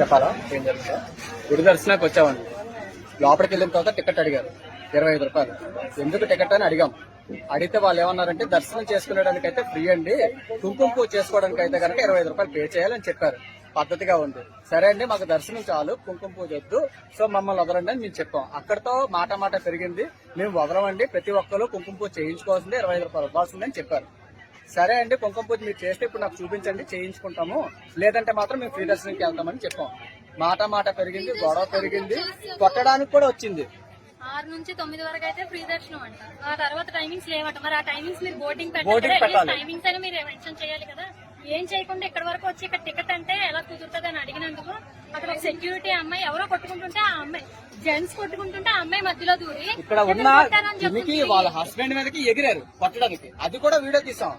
చెప్పాలా? ఏం జరుగుతుందో గుడి దర్శనానికి వచ్చామండి. లోపలికి వెళ్ళిన తర్వాత టికెట్ అడిగారు. ఇరవై ఐదు రూపాయలు. ఎందుకు టికెట్ అని అడిగాం. అడిగితే వాళ్ళు ఏమన్నారంటే దర్శనం చేసుకునేదానికి అయితే ఫ్రీ అండి. కుంకుమ పూజ చేసుకోవడానికి అయితే కనుక ఇరవై ఐదు రూపాయలు పే చేయాలని చెప్పారు. పద్ధతిగా ఉంది. సరే అండి మాకు దర్శనం చాలు. కుంకుమ పూజ వద్దు సో మమ్మల్ని వదలండి అని మేము చెప్పాం. అక్కడతో మాట మాట పెరిగింది. మేము వదలమండి. ప్రతి ఒక్కరు కుంకుమ పూజ చేయించుకోవాల్సిందే. ఇరవై ఐదు రూపాయలు ఇవ్వాల్సిందని చెప్పారు. సరే అండి కుంకుమ పూజ మీరు చేస్తే ఇప్పుడు నాకు చూపించండి చేయించుకుంటాము. లేదంటే మాత్రం మేము ఫ్రీ దర్శనంకి వెళ్తామని చెప్పాం. మాట మాట పెరిగింది గొడవ పెరిగింది కొట్టడానికి కూడా వచ్చింది. ఆరు నుంచి తొమ్మిది వరకు అయితే ఫ్రీ దర్శనం అంట. ఆ తర్వాత టైమింగ్స్ లేవట. మరి ఆ టైమింగ్స్ మీరు Boarding పెట్టాలి. టైమింగ్స్ అని మీరు మెన్షన్ చేయాలి కదా. ఏం చేయకుండా ఇక్కడ వరకు వచ్చి ఇక్కడ టికెట్ అంటే ఎలా కుదురుతుంది అని అడిగినందుకు అక్కడ ఒక సెక్యూరిటీ అమ్మాయి ఎవరో కొట్టుకుంటుంటే ఆ అమ్మాయి జెంట్స్ కొట్టుకుంటుంటే ఆ అమ్మాయి మధ్యలో దూరి ఇక్కడ ఉన్న "ఎందుకు కొట్టారని దీనికి చెప్తుంది. వాళ్ళ హస్బెండ్ మీదకి ఎగిరారు కొట్టడానికి. అది కూడా వీడియో తీసాం.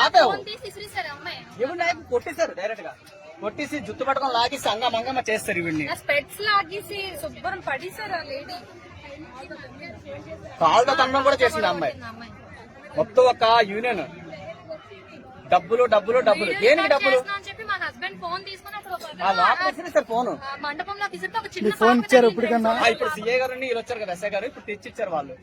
ఆపావు. కొట్టేశారు డైరెక్ట్గా. కొట్టేసి జుత్తు పట్టుకొని లాగేసి అంగం అంగమ్మ చేస్తారు వీడిని. ఆ స్పెట్స్ లాగేసి శుభ్రం పడేశారు ఆ లేడీ కాళ్ళతో తండం కూడా చేసింది అమ్మాయి. మొత్తం ఒక యూనియన్ డబ్బులు డబ్బులు డబ్బులు. దేనికి డబ్బులు? ఫోన్ తీసుకుని అసలు ఒక ఆ లోపల విసిరేశారు ఫోన్ ఆ మండపంలో విసిరితే ఒక చిన్న ఫోన్ ఇచ్చారు ఇప్పటికన్నా? ఇప్పుడు సీఏ గారు వీళ్ళు వచ్చారు కదా ఎస్ఐ గారు ఇప్పుడు తెచ్చిచ్చారు వాళ్ళు.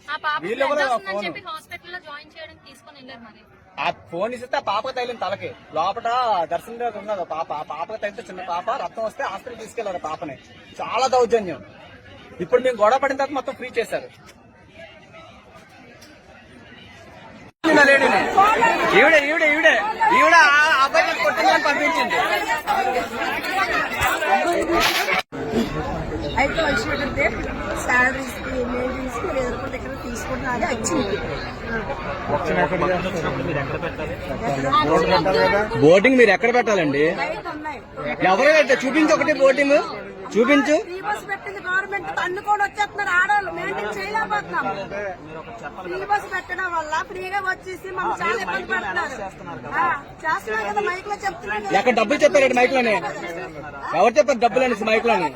వీళ్ళు వస్తుందని ఫోన్ చెప్పి హాస్పిటల్లో జాయిన్ చేయడానికి తీసుకొని వెళ్ళారు మరి. ఆ ఫోన్ ఇస్తే ఆ పాప తగిలిన తలకి. లోపల దర్శనం దగ్గర ఉన్నది పాప. ఆ పాపకి తగిలితే చిన్న పాప రక్తం వస్తే హాస్పిటల్ తీసుకెళ్ళారు పాపని. చాలా దౌర్జన్యం. ఇప్పుడు మేము గొడవ పడిన తర్వాత మొత్తం ఫ్రీ చేశారు. ఈవిడే ఈవిడే ఈవిడే. ఈవిడ అబ్బాయి కొట్టిందని పంపించింది. అయితే వచ్చినట్టయితే శాలరీస్కి మెయింటెనెన్స్కి ఎదుర్కొంటే వచ్చింది. బోర్డింగ్ మీరు ఎక్కడ పెట్టాలండి? ఎవరు పెట్ట చూపించు ఒకటి బోర్డింగ్ చూపించు. ఫ్రీ బస్ పెట్టింది గవర్నమెంట్ తన్నుకొని వచ్చేస్తున్నారు ఆడవాళ్ళు. మెయింటైన్ చేయలేకపోతున్నాం. ఫ్రీ బస్ పెట్టడం వల్ల ఫ్రీగా వచ్చేసి మమ్మల్ని చాలా ఇబ్బంది పడుతున్నారు. ఆ, చేస్తున్నారు కదా మైక్లో చెప్తున్నారు కదా. ఎక్కడ డబ్బులు చెప్పారండి మైక్లోనే ఎవరు చెప్పారు డబ్బులు అనేసి మైక్లోని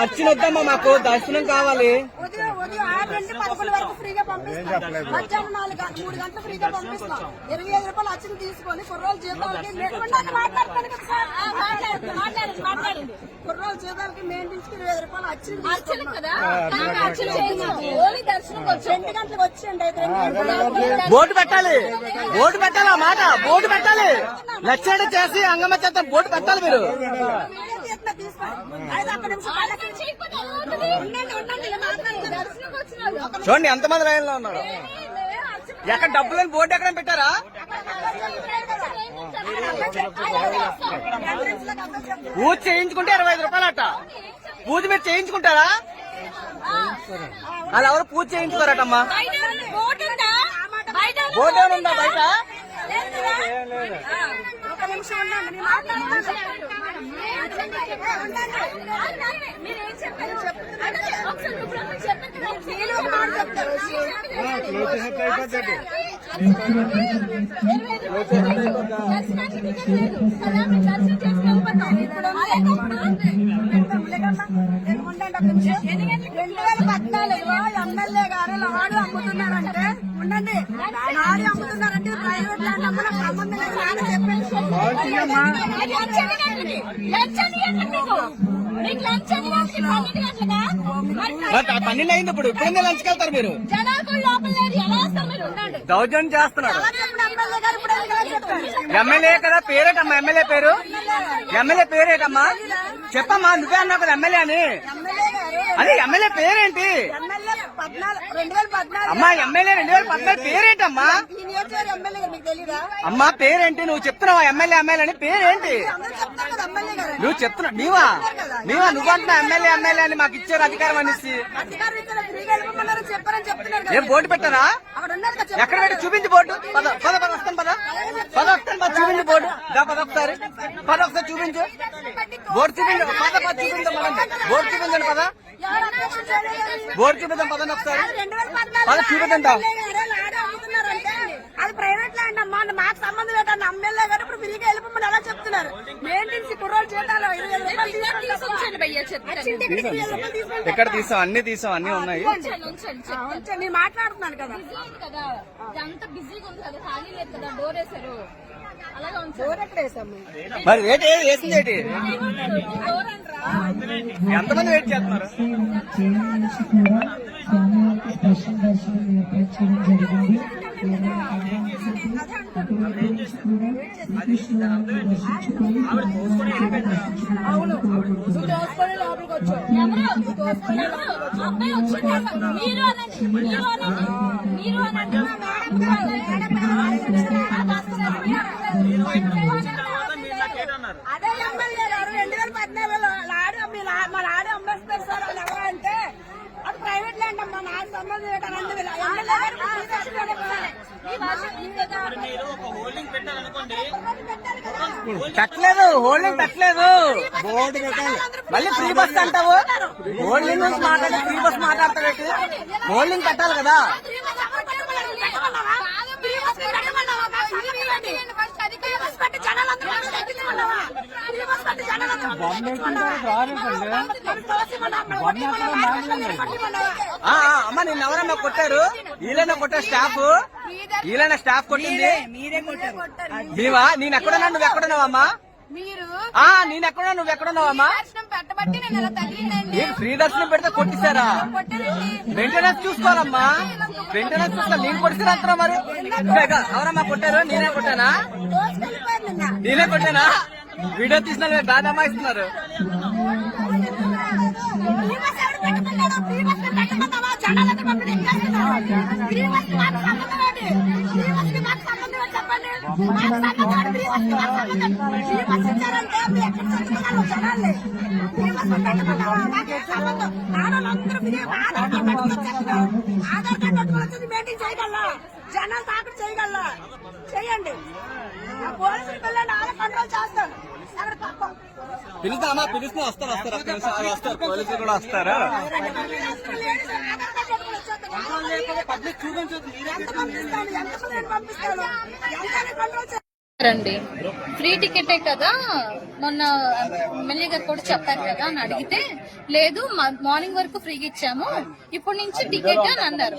అర్చన వద్దమ్మా మాకు దర్శనం కావాలి. ఉదయం ఉదయం ఆరు నుండి పదకొండు వరకు ఫ్రీగా పంపిస్తాం. మధ్యాహ్నం నాలుగు గంటలు మూడు గంటలు ఫ్రీగా పంపిస్తాం. ఇరవై ఐదు రూపాయలు అచ్చిన తీసుకొని కుర్రోలు జీతాలకి ఉండండి, మాట్లాడతాను కదా సార్. ఆ, మాట్లాడండి మాట్లాడండి మాట్లాడండి. కుర్రోలు జీతాలకి మెయింటెన్స్కి ఇరవై ఐదు రూపాయలు అచ్చిన అర్చన కదా? అర్చన చేయించాం. ఓన్లీ దర్శనం వచ్చి రెండు గంటలకు వచ్చేయండి అయితే రెండు గంటలకు బోటు పెట్టాలి. బోటు పెట్టాలి మాట. బోటు పెట్టాలి. లక్షణ చేసి అంగమ్మ చేత బోటు పెట్టాలి మీరు. తీసుకోండి. చూడండి ఎంతమంది లైన్లో ఉన్నారు ఎక్కడ డబ్బులని బోటు ఎక్కడ పెట్టారా? పూజ చేయించుకుంటే ఇరవై ఐదు రూపాయలు అట పూజ మీరు చేయించుకుంటారా వాళ్ళు ఎవరు పూజ చేయించుకోరటమ్మా? బోట్ ఏమైనా ఉందా? బయట నిమిషం ఉండండి. మీరేం చెప్పారు మీరు రెండు వేల ఎమ్మెల్యే గారు లాడు అమ్ముతున్నారంటే ఉండండి లాడు అమ్ముతున్నారంటే ప్రైవేట్ ల్యాండ్ అమ్మడం సంబంధం లేదు నాన్న పన్నెండు అయింది ఇప్పుడు. ఇప్పుడు లంచ్కి వెళ్తారు మీరు. జనాలు లోపల లేరు. ఎలా వస్తారు మీరు? ఉండండి. దౌర్జన్యం చేస్తున్నారు ఎమ్మెల్యే కదా పేరేటమ్మా ఎమ్మెల్యే పేరు? ఎమ్మెల్యే పేరేటమ్మా? చెప్పమ్మా నువ్వే అన్నావు కదా ఎమ్మెల్యే అని. అదే ఎమ్మెల్యే పేరేంటి? అమ్మా ఎమ్మెల్యే రెండు వేల పద్నాలుగు పేరేంటమ్మా? అమ్మా పేరేంటి? నువ్వు చెప్తున్నావా ఎమ్మెల్యే ఎమ్మెల్యే అని? పేరేంటి? నువ్వు చెప్తున్నావు నీవా? నీవా? నువ్వు అంటున్నావు ఎమ్మెల్యే ఎమ్మెల్యే అని మాకు ఇచ్చారు అధికారం అనేసి. ఏం బోర్డు పెట్టారా? ఎక్కడ పెట్టి చూపించి బోర్డు. పద పద పద వస్తాను పద. పద వస్తాను పద చూపించి బోర్డు. దా పద ఒకసారి. పద ఒకసారి చూపించు. బోర్డు చూపించు. పద పద చూపించాం బోర్డు చూపించండి పద. బోర్డు చూపిద్దాం పదండి ఒకసారి. పద చూపిద్దాం అది ప్రైవేట్ ల్యాండ్ అమ్మా మాకు సంబంధం లేదన్న ఎమ్మెల్యే గారు ఇప్పుడు ఫ్రీగా వెళ్ళిపోమని అలా చెప్తున్నారు. మెయింటెన్స్ కుర్రోలు చేతాలు ఐదు రూపాయలు టికెట్ తీసాం అన్ని తీసాం అన్ని ఉన్నాయి? నేను మాట్లాడుతున్నాను కదా. అంత బిజీగా ఉంది కదా ఖాళీ లేదు కదా డోర్ వేసారు ఎక్కడ మరి వెయిట్ వేసింది ఏంటి? ఎంతమంది వెయిట్ చేస్తున్నారు? అవును నువ్వు అదే ఎమ్మెల్యే గారు రెండు వేల పద్నాలుగులో లాడు మీ లా- మా లాడు అమ్మేస్తారు సార్ అని ఎవరు అంటే అది ప్రైవేట్ ల్యాండ్ అమ్మా నాకు సంబంధం. పెట్టలేదు హోల్డింగ్ పెట్టలేదు. బోర్డు పెట్టాలి. మళ్ళీ ఫ్రీ బస్ అంటావు? హోల్డింగ్ నుంచి మాట్లాడి ఫ్రీ బస్ మాట్లాడతావు హోల్డింగ్ పెట్టాలి కదా ఫ్రీ బస్ పెట్టమన్నావా? ఫ్రీ బస్ పెట్టమన్నావా? మాకు సంబంధం ఏంటి? ఫ్రీ బస్ పెట్టి జనాలందరూ మనకు తగ్గించమన్నావా? ఫ్రీ బస్ పెట్టి జనాలందరూ మనకు తగ్గించమన్నావా? మరి తోసిమన్నావా? కొట్టిమన్నావా? ఆ, ఆ, అమ్మ నిన్న ఎవరన్నా కొట్టారు? వీళ్ళైనా కొట్టారు స్టాఫ్? వీళ్ళైనా స్టాఫ్ కొట్టింది? మీరే కొట్టారు. నీవా నేను ఎక్కడున్నా నువ్వు ఎక్కడున్నావమ్మా మీరు? ఆ నేను ఎక్కడున్నా నువ్వు ఎక్కడున్నావమ్మా దర్శనం పెట్టబట్టి నేను ఇలా తగిలిందండి నేను ఫ్రీ దర్శనం పెడితే కొట్టిస్తారా? కొట్టారండి మెయింటెనెన్స్ చూసుకోవాలమ్మా. మెయింటెనెన్స్ చూసుకోవాలి. నేను కొట్టిన అంటారా మరి? ఎవరమ్మా కొట్టారు? నేనే కొట్టానా? నేనే కొట్టానా? వీడియో తీసిన బాగా ఇస్తున్నారు ఆధార్ కార్డు మెయింటైన్ జనాలు తాకట్టు చేయగల చేయండి. పిలుస్తామా పిలిస్తే వస్తారు వస్తారు ఆగు, వస్తారు పోలీసులు కూడా వస్తారు? పబ్లిక్ చూపించదు అండి రండి ఫ్రీ టికెటే కదా? మొన్న ఎమ్మెల్యే గారు కూడా చెప్పారు కదా అని అడిగితే లేదు మార్నింగ్ వరకు ఫ్రీగా ఇచ్చాము. ఇప్పటి నుంచి టికెట్ అని అన్నారు.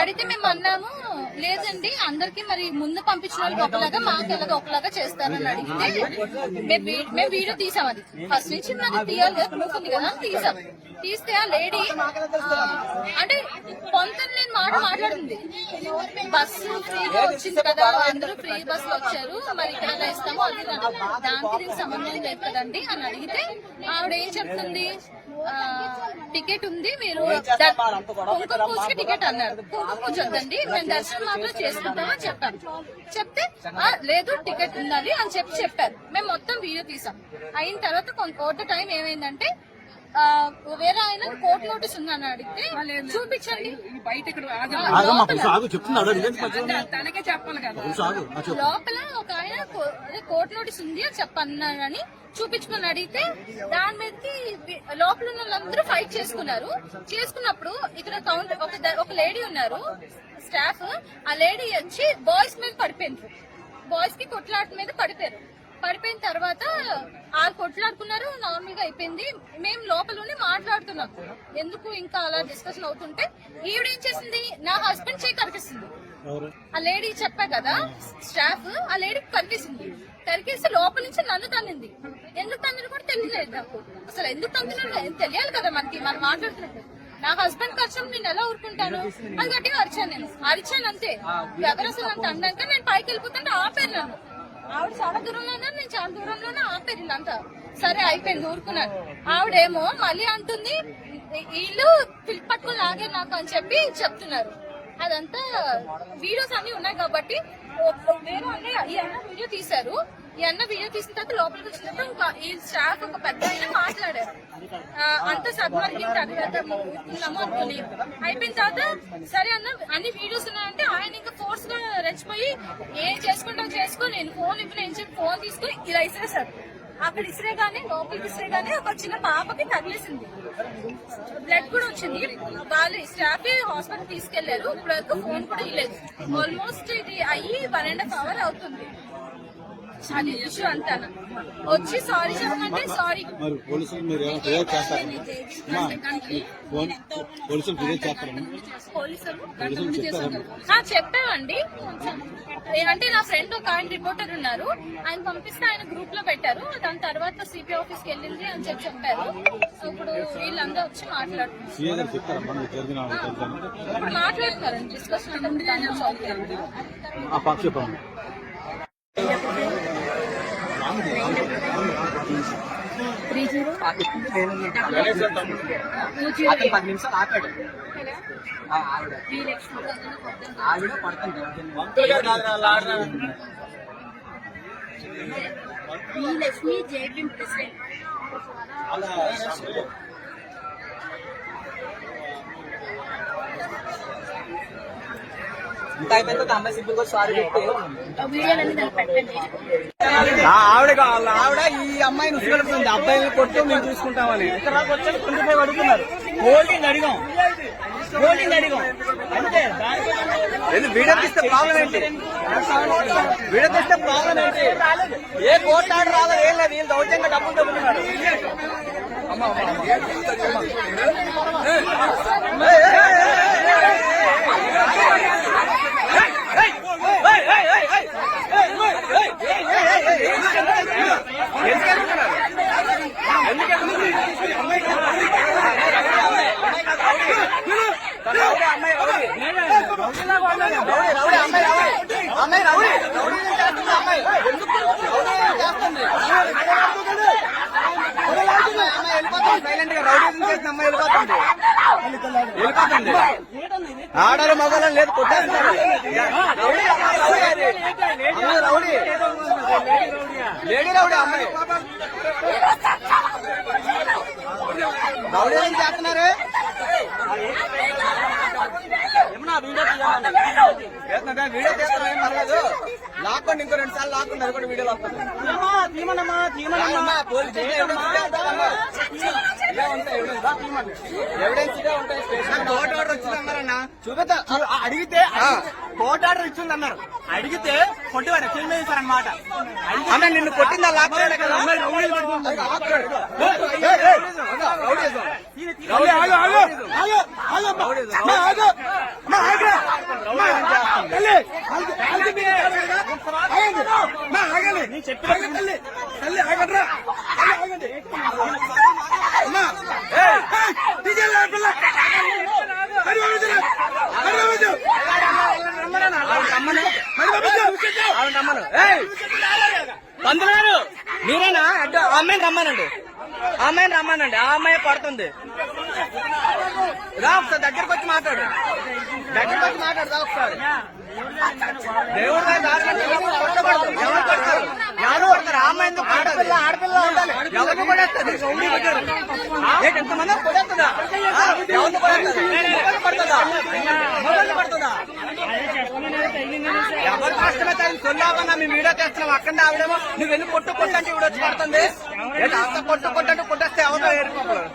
అడిగితే మేము అన్నాము లేదండి అందరికి మరి ముందు పంపించిన వాళ్ళకి ఒకలాగా మాకు ఎలాగో ఒకలాగా చేస్తారని అడిగితే మేము మేము వీడియో తీసాం అది. ఫస్ట్ నుంచి మరి తీయాలి కదా ప్రూఫ్ ఉంది కదా తీసాం. తీస్తే ఆ లేడీ అంటే కొంత నేను మాట మాట్లాడింది. బస్సు ఫ్రీగా వచ్చింది కదా అందరూ ఫ్రీ బస్సు వచ్చారు. మరి ఎలా ఇస్తామో అది. దానికి దీనికి సంబంధం లేదు కదండి అని అడిగితే ఆవిడ ఏం చెప్తుంది? టికెట్ ఉంది మీరు కుంకుమ పూజకి టికెట్ అన్నారు. కుంకుమ పూజ వద్దండి మేము దర్శనం మాత్రం చేసుకుంటామని చెప్పాం చెప్తే "ఆ, లేదు టికెట్ ఉండాలి అని చెప్పి చెప్పారు. మేము మొత్తం వీడియో తీసాం. అయిన తర్వాత కొంత టైం ఏమైందంటే వేరే ఆయన కోర్టు నోటీస్ ఉందని అడిగితే చూపించండి. బయట ఇక్కడ తనకే చెప్పాలి కదా. లోపల ఒక ఆయన కోర్టు నోటీస్ ఉంది అని చెప్పన్నారని చూపించుకుని అడిగితే దాని మీదకి లోపల ఉన్న వాళ్ళందరూ ఫైట్ చేసుకున్నారు. చేసుకున్నప్పుడు ఇక్కడ కౌంటర్ ఒక ద- ఒక లేడీ ఉన్నారు స్టాఫ్. ఆ లేడీ వచ్చి బాయ్స్ మీద పడిపోయింది బాయ్స్కి కొట్లాట మీద పడిపోయారు. పడిపోయిన తర్వాత ఆ కొట్లాడుకున్నారు నార్మల్గా అయిపోయింది. మేము లోపల మాట్లాడుతున్నాం. ఎందుకు ఇంకా అలా డిస్కషన్ అవుతుంటే ఈవిడ ఏం చేసింది? నా హస్బెండ్ చేయి కరిపిస్తుంది ఎవరు? ఆ లేడీ చెప్పా కదా స్టాఫ్ ఆ లేడీ కనిపిస్తుంది కరికేసి లోపల నుంచి నన్ను తన్నింది. ఎందుకు తన్నింది కూడా తెలియలేదు నాకు. అసలు ఎందుకు తన్నినాడు తెలియాలి కదా మనకి మనం మాట్లాడుతున్నప్పుడు నా హస్బెండ్ కష్టం నేను ఎలా ఊరుకుంటాను? అది గట్టిగా అరిచాను నేను. అరిచాను అంతే. ఎవరు అసలు అంత అన్నాక నేను పైకి వెళ్ళిపోతుంటే ఆపారు నన్ను. ఆవిడ చాలా దూరంలో ఉన్నారు నేను చాలా దూరంలోనే ఆపారు అంతా. సరే అయిపోయింది ఊరుకున్నాను ఆవిడేమో మళ్ళీ అంటుంది వీళ్ళు పిల్లి పట్టుకుని లాగే నాకు అని చెప్పి చెప్తున్నారు. అదంతా వీడియోస్ అన్ని ఉన్నాయి కాబట్టి వేరే వీడియో తీశారు. ఈ అన్న వీడియో తీసిన తర్వాత లోపలికి వచ్చినప్పుడు ఒక ఈ స్టాఫ్ ఒక పెద్ద ఆయన మాట్లాడారు. అంత సబ్మర్కి ఉన్నాము అనుకుని. అయిపోయిన తర్వాత సరే అన్న అన్ని వీడియోస్ ఉన్నాయంటే ఆయన ఇంకా ఫోర్స్గా రెచ్చిపోయి ఏం చేసుకుంటా చేసుకో నేను ఫోన్ ఇప్పుడు ఏం చెప్పి ఫోన్ తీసుకుని ఇలా ఇసిరేశారు. అక్కడ ఇసిరేగానే లోపలికి ఇసిరేగానే ఒక చిన్న పాపకి తగిలేసింది. బ్లడ్ కూడా వచ్చింది. వాళ్ళు స్టాఫ్ హాస్పిటల్ తీసుకెళ్ళారు. ఇప్పుడు ఫోన్ కూడా ఇవ్వలేదు. ఆల్మోస్ట్ ఇది అయ్యి వన్ అండ్ హాఫ్ అవర్ అవుతుంది. అది ఇష్యూ అంతా వచ్చి సారీ చెప్పమంటే సారీ. మరి పోలీసులు మీరు ఏమైనా ఫిర్యాదు పోలీసులు ఫిర్యాదు పోలీసులు చెప్పామండి. అంటే నా ఫ్రెండ్ ఒక ఆయన రిపోర్టర్ ఉన్నారు. ఆయన పంపిస్తే ఆయన గ్రూప్లో పెట్టారు. దాని తర్వాత సిపి ఆఫీస్కి వెళ్ళింది అని చెప్పి చెప్పారు. ఇప్పుడు వీళ్ళందరూ వచ్చి మాట్లాడుతున్నారు. మాట్లాడుతున్నారండి డిస్కషన్ అంటే దాన్ని సాల్వ్ చేయాలి ఆ పక్క చెప్పమ్మా అతను పది నిమిషాలు ఆపాడు ఆ, ఆవిడ ఆవిడ పడుతుంది లక్ష్మి జేపీ ప్రెసిడెంట్ ఇంత అమ్మాయి సింపుల్గా సారీ ఆవిడ కావాలి? ఆవిడ ఈ అమ్మాయిని ఉసుగలుపుతుంది. అబ్బాయిని కొట్టు మేము చూసుకుంటామని. ఇక్కడ వచ్చి ట్వంటీ ఫైవ్ అడుగుతున్నారు. హోల్డింగ్ అడిగాం. హోల్డింగ్ అడిగాం. అంతే ఏంది వీడియో తీస్తే ప్రాబ్లం ఏంటి? వీడియో తీస్తే ప్రాబ్లం ఏంటి? ఏ కోర్టు ఆర్డర్ రాలేదు ఏం లేదు వీళ్ళు దౌర్జంగా డబ్బులు దొబ్బుతున్నారు. అమ్మ, అమ్మ, అమ్మాయి రౌడీ రౌడీ చేస్తుంది అమ్మాయి ఎందుకు రౌడీ చేస్తుంది అమ్మాయి వెళ్ళిపోతుంది సైలెంట్గా రౌడీ అమ్మాయి వెళ్ళిపోతుంది వెళ్ళిపోతుంది ఆడలు మగవాళ్ళని లేదు రౌడీ లేడీ రౌడీ అమ్మాయి రౌడీ ఏం చేస్తున్నారు వీడియో వీడియో తీస్తాం ఏం పర్లేదు లాక్కోండి ఇంకో రెండు సార్లు లాక్కోండి అది కూడా వీడియోలో వస్తుంది ఎవిడెన్స్ ఉంటాయి స్టేషన్ ఆర్డర్ వచ్చిందన్నారన్న చూపిస్తా అడిగితే కోర్టు ఆర్డర్ ఇచ్చింది అన్నారు అడిగితే కొట్టివారు ఫిల్మ్ చేశారనమాట అన్న నిన్ను కొట్టిందా లాక్కోడే కదా అది లాక్కోడు. ఏయ్, ఏయ్, అదో, రౌడీజం. ఆవిడ రమ్మను. ఏయ్, పంతులు గారు మీరేనా అడ్డు ఆ అమ్మాయిని రమ్మానండి. అమ్మాయిని రమ్మానండి. ఆ అమ్మాయి పడుతుంది రా ఒకసారి దగ్గరకు వచ్చి మాట్లాడు. దగ్గరకు వచ్చి మాట్లాడు రా ఒకసారి. దేవుడు. ఎవరు కొడతారు? ఎవరు కొడతారు? ఆ అమ్మాయి ఎందుకు ఆడపిల్ల ఆడపిల్ల ఉండాలి. ఎవరిని కొడేస్తుంది? ఏంటి ఎంతమంది ఎవరిని మొగల్ని కొడుతుందా? ఎవరు కష్టమైతే ఆయన సొల్లాపన్నా మేము వీడియో తెస్తున్నాం అక్కడ ఆవిడేమో నువ్వు వెళ్ళి ఇవిడ వచ్చి పడుతుంది కొట్టు కొట్టంటే కొట్టేస్తే ఎవరో ఏడుకోకూడదు